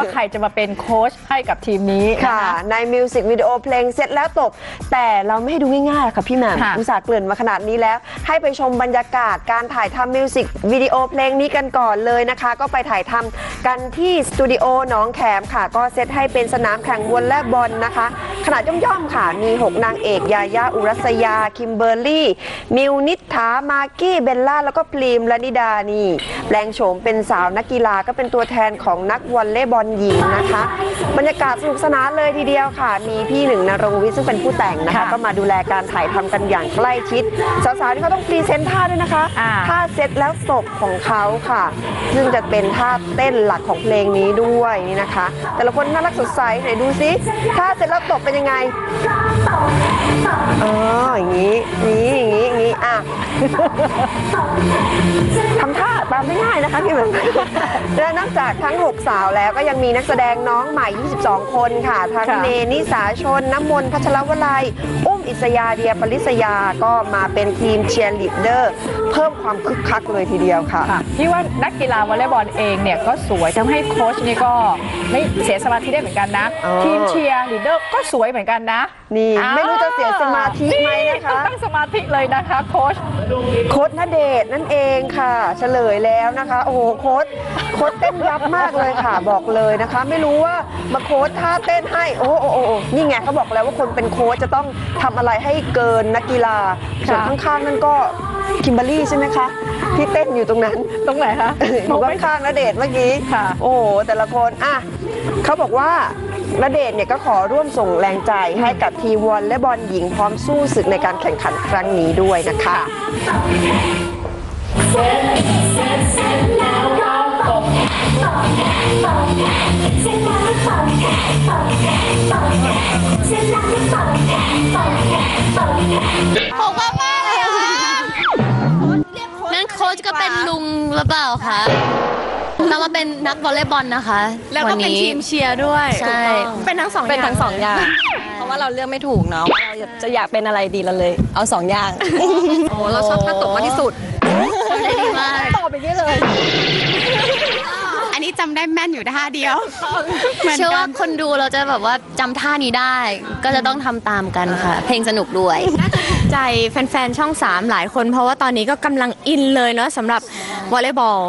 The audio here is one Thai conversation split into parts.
ว่าใครจะมาเป็นโค้ชให้กับทีมนี้นค่ะ ในมิวสิกวิดีโอเพลงเสร็จแล้วตบ แต่เราไม่ให้ดูง่ายๆหรอกค่ะพี่แหม่มค่ะอุตส่าห์เกริ่นมาขนาดนี้แล้ว ให้ไปชมบรรยากาศการถ่ายทำมิวสิกวิดีโอเพลงนี้กันก่อนเลยนะคะ ก็ไปถ่ายทำกันที่สตูดิโอหนองแขมค่ะ ก็เซตให้เป็นสนามแข่งวอลเลย์บอลนะคะ ขนาดย่อมๆค่ะ มี 6 นางเอกยายาอุรัสยา คิมเบอร์รี่ มิวนิษฐามากกี้ เบลล่า แล้วก็พรีมลนิดานี่แปลงโฉมเป็นสาวนักกีฬาก็เป็นตัวแทนของนักวอลเลย์บอลหญิงนะคะ บรรยากาศสนุกสนานเลยทีเดียวค่ะ มีพี่หนึ่งนรงค์วิทย์ซึ่งเป็นผู้แต่งนะคะ ค่ะก็มาดูแลการถ่ายทำกันอย่างใกล้ชิด สาวๆที่เขาต้องพรีเซนต์ท่าด้วยนะคะอ่า ท่าเซตแล้วตบของเขาค่ะ ซึ่งจะเป็นท่าเต้นหลักของเพลงนี้ด้วยนี่นะคะ แต่ละคนน่ารักสดใสไหนดูซิท่าเสร็จแล้วตบเป็นยังไง อ๋ออย่างนี้นี้อย่างนี้อย่างนี้อะ ทำท่าตามได้ง่ายนะคะพี่เหมือนและนอกจากทั้ง 6 สาวแล้วก็ยังมีนักแสดงน้องใหม่ 22 คนค่ะ ทั้งค่ะเนนิสาชน น้ำมนต์พัชรวลัย อุ้มอิสยาเดียปริศยาก็มาเป็นทีมเชียร์ลีดเดอร์ เพิ่มความคึกคักเลยทีเดียวค่ะค่ะพี่ว่านักกีฬาวอลเลย์บอลเองเนี่ยก็สวยทำให้โค้ชนี่ก็ไม่เสียสมาธิได้เหมือนกันนะอ๋อทีมเชียร์ลีดเดอร์ก็สวยเหมือนกันนะ นี่อ้าวไม่รู้จะเสียสมาธิไหมนะคะต้องตั้งสมาธิเลยนะคะโค้ชโค้ดณเดชน์นั่นเองค่ะ เฉลยแล้วนะคะ โอ้โหโค้ดโค้ดเต้นยับมากเลยค่ะ บอกเลยนะคะ ไม่รู้ว่ามาโค้ดท่าเต้นให้โอ้โหโอ้โหโอ้โหนี่ไงเขาบอกแล้วว่าคนเป็นโค้ชจะต้องทำอะไรให้เกินนักกีฬาส่วนค่ะข้างๆนั่นก็คิมเบอรรี่ใช่ไหมคะที่เต้นอยู่ตรงนั้นตรงไหนคะอยู่ข้างๆณเดชน์เมื่อกี้ค่ะ โอ้โหแต่ละคนอะเขาบอกว่า ณเดชน์เนี่ยก็ขอร่วมส่งแรงใจให้กับทีมวอลและบอลหญิงพร้อมสู้ศึกในการแข่งขันครั้งนี้ด้วยนะคะผมว่ามากเลยอะค่ะนั่นโค้ชก็เป็นลุงหรือเปล่าคะ เรามาเป็นนักวอลเลย์บอลนะคะแล้วก็เป็นทีมเชียร์ด้วยใช่เป็นทั้งสองเป็นทั้งสองอย่าง เพราะว่าเราเลือกไม่ถูกเนาะเราจะอยากเป็นอะไรดีเราเลย เอาสองอย่างโอ้เราชอบ ได้แม่นอยู่ท่าเดียวเชื่อว่าคนดูเราจะแบบว่าจำท่านี้ได้ ก็จะต้องทำตามกันค่ะ เพลงสนุกด้วย ใจแฟนๆ ช่อง 3 หลายคน เพราะว่าตอนนี้ก็กำลังอินเลยเนาะสำหรับวอลเลย์บอล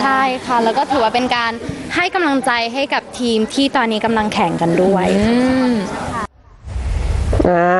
ใช่ค่ะ แล้วก็ถือว่าเป็นการให้กำลังใจให้กับทีมที่ตอนนี้กำลังแข่งกันด้วย อ่า